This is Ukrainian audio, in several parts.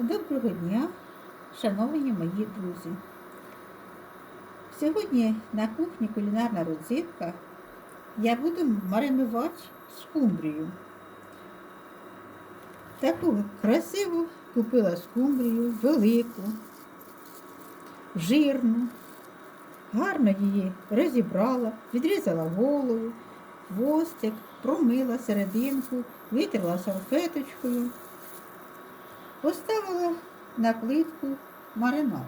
Доброго дня, шановні мої друзі. Сьогодні на кухні кулінарна родзинка я буду маринувати скумбрію. Таку красиву купила скумбрію, велику, жирну. Гарно її розібрала, відрізала голову, хвостик, промила серединку, витерла салфеточкою. Поставила на плитку маринад.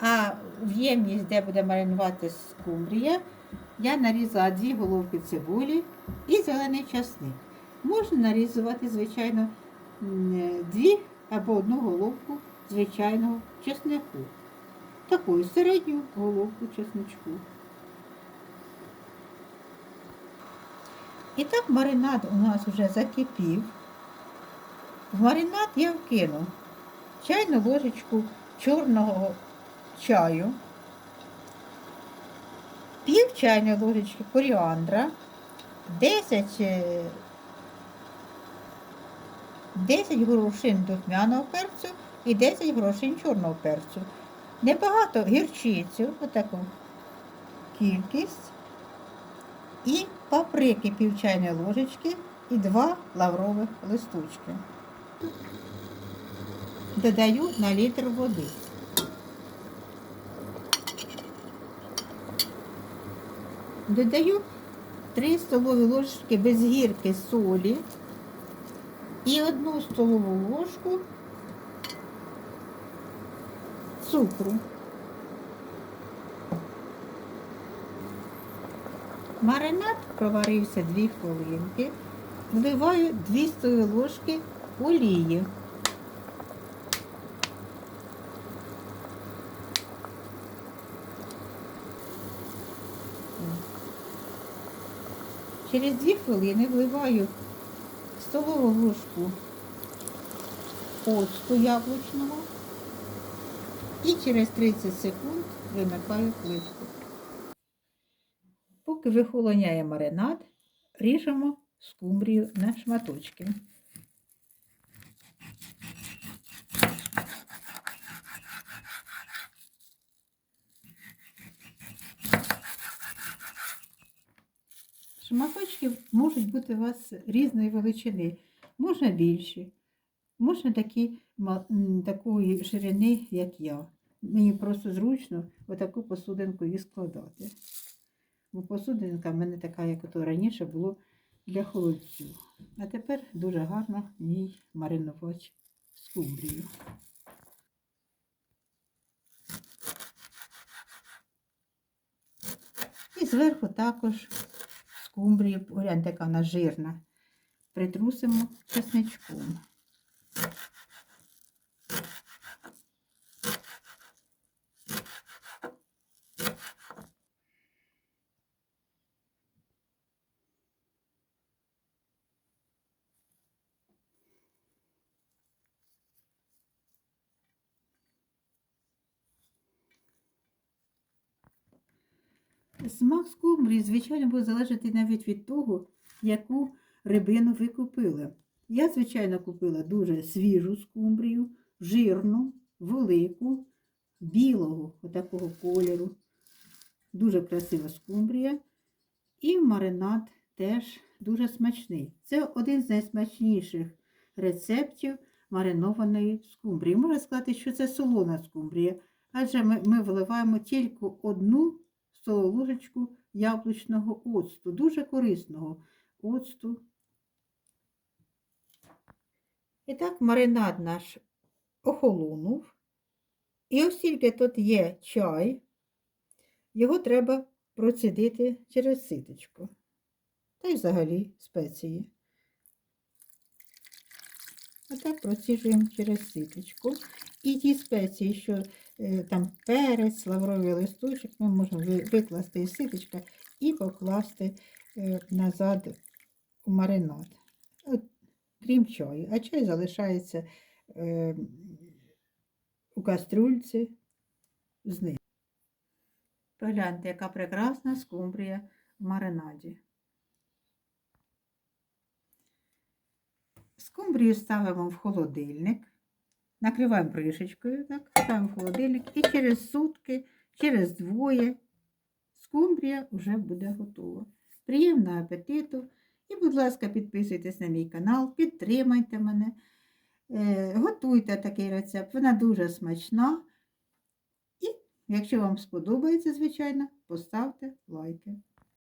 А в ємність, де буде маринувати скумбрія, я нарізала дві головки цибулі і зелений часник. Можна нарізувати, звичайно, дві або одну головку звичайного чеснику. Таку середню головку чесничку. І так маринад у нас вже закипів. В маринад я вкину чайну ложечку чорного чаю, пів чайної ложечки коріандра, 10, е, 10 горошин духмяного перцю і 10 горошин чорного перцю. Небагато гірчицю, отаку кількість. І паприки пів чайної ложечки і два лаврових листочки. Додаю на літр води. Додаю 3 столові ложки без гірки солі і одну столову ложку цукру. Маринад проварився 2 хвилинки. Вливаю 2 столові ложки олії. Через 2 хвилини вливаю столову ложку оцту яблучного і через 30 секунд вимикаю плитку. Поки вихолоняє маринад, ріжемо скумбрію на шматочки. Шматочки можуть бути у вас різної величини, можна більші, можна такі, такої ширини, як я. Мені просто зручно отаку посудинку і складати. Бо посудинка в мене така, як ото раніше було для холодцю. А тепер дуже гарно в ній маринувати скумбрію. І зверху також скумбрію, гляньте, яка вона жирна. Притрусимо чесничком. Смак скумбрії, звичайно, буде залежати навіть від того, яку рибину ви купили. Я, звичайно, купила дуже свіжу скумбрію, жирну, велику, білого отакого кольору. Дуже красива скумбрія. І маринад теж дуже смачний. Це один з найсмачніших рецептів маринованої скумбрії. Можна сказати, що це солона скумбрія, адже ми, ми вливаємо тільки одну столову ложечку яблучного оцту, дуже корисного оцту. І так маринад наш охолонув. І оскільки тут є чай, його треба процідити через ситочку. Та й взагалі спеції. Отак проціжуємо через ситочку. І ті спеції, що е, там перець, лавровий листочок, ми можемо ви- викласти із ситочка і покласти е, назад у маринад. От, крім чаю. А чай залишається е, у кастрюльці з ним. Погляньте, яка прекрасна скумбрія в маринаді. Скумбрію ставимо в холодильник, накриваємо кришечкою, так, ставимо в холодильник і через сутки, через двоє скумбрія вже буде готова. Приємного апетиту! І, будь ласка, підписуйтесь на мій канал, підтримайте мене. Е, готуйте такий рецепт, вона дуже смачна. І, якщо вам сподобається, звичайно, поставте лайки.